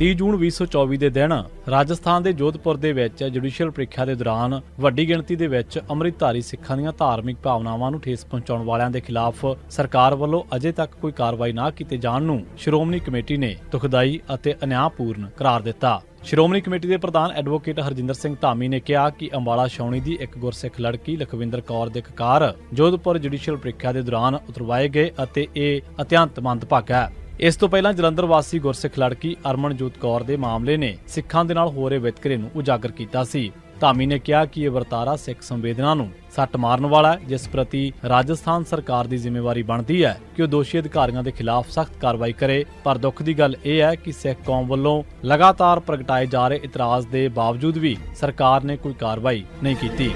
30 ਜੂਨ 2024 ਦੇ ਦਿਨ ਰਾਜਸਥਾਨ ਦੇ ਜੋਧਪੁਰ ਦੇ ਵਿੱਚ ਜੁਡੀਸ਼ੀਅਲ ਪ੍ਰੀਖਿਆ ਦੇ ਦੌਰਾਨ ਵੱਡੀ ਗਿਣਤੀ ਦੇ ਵਿੱਚ ਅੰਮ੍ਰਿਤਧਾਰੀ ਸਿੱਖਾਂ ਦੀਆਂ ਧਾਰਮਿਕ ਭਾਵਨਾਵਾਂ ਨੂੰ ਠੇਸ ਪਹੁੰਚਾਉਣ ਵਾਲਿਆਂ ਦੇ ਖਿਲਾਫ ਸਰਕਾਰ ਵੱਲੋਂ ਅਜੇ ਤੱਕ ਕੋਈ ਕਾਰਵਾਈ ਨਾ ਕੀਤੇ ਜਾਣ ਨੂੰ ਸ਼੍ਰੋਮਣੀ ਕਮੇਟੀ ਨੇ ਦੁਖਦਾਈ ਅਤੇ ਅਨਿਆਂਪੂਰਨ ਕਰਾਰ ਦਿੱਤਾ। ਸ਼੍ਰੋਮਣੀ ਕਮੇਟੀ ਦੇ ਪ੍ਰਧਾਨ ਐਡਵੋਕੇਟ ਹਰਜਿੰਦਰ ਸਿੰਘ ਧਾਮੀ ਨੇ ਕਿਹਾ ਕਿ ਅੰਬਾਲਾ ਛਾਉਣੀ ਦੀ ਇੱਕ ਗੁਰਸਿੱਖ ਲੜਕੀ ਲਖਵਿੰਦਰ ਕੌਰ ਦੇ ਕਕਾਰ ਜੋਧਪੁਰ ਜੁਡੀਸ਼ੀਅਲ ਪ੍ਰੀਖਿਆ ਦੇ ਦੌਰਾਨ ਉਤਰਵਾਏ ਗਏ ਅਤੇ ਇਹ ਅਤਿਅੰਤ ਮੰਦਭਾਗਾ ਹੈ। ਇਸ ਤੋਂ ਪਹਿਲਾਂ ਜਲੰਧਰ ਵਾਸੀ ਗੁਰਸਿੱਖ ਲੜਕੀ ਅਰਮਨਜੋਤ ਕੌਰ ਦੇ ਮਾਮਲੇ ਨੇ ਸਿੱਖਾਂ ਦੇ ਨਾਲ ਹੋ ਰਹੇ ਵਿਤਕਰੇ ਨੂੰ ਉਜਾਗਰ ਕੀਤਾ ਸੀ। ਧਾਮੀ ਨੇ ਕਿਹਾ ਕਿ ਇਹ ਵਰਤਾਰਾ ਸਿੱਖ ਸੰਵੇਦਨਾ ਨੂੰ ਸੱਟ ਮਾਰਨ ਵਾਲਾ ਹੈ, ਜਿਸ ਪ੍ਰਤੀ ਰਾਜਸਥਾਨ ਸਰਕਾਰ ਦੀ ਜ਼ਿੰਮੇਵਾਰੀ ਬਣਦੀ ਹੈ ਕਿ ਉਹ ਦੋਸ਼ੀ ਅਧਿਕਾਰੀਆਂ ਦੇ ਖਿਲਾਫ ਸਖਤ ਕਾਰਵਾਈ ਕਰੇ। ਪਰ ਦੁੱਖ ਦੀ ਗੱਲ ਇਹ ਹੈ ਕਿ ਸਿੱਖ ਕੌਮ ਵੱਲੋਂ ਲਗਾਤਾਰ ਪ੍ਰਗਟਾਏ ਜਾ ਰਹੇ ਇਤਰਾਜ਼ ਦੇ ਬਾਵਜੂਦ ਵੀ ਸਰਕਾਰ ਨੇ ਕੋਈ ਕਾਰਵਾਈ ਨਹੀਂ ਕੀਤੀ।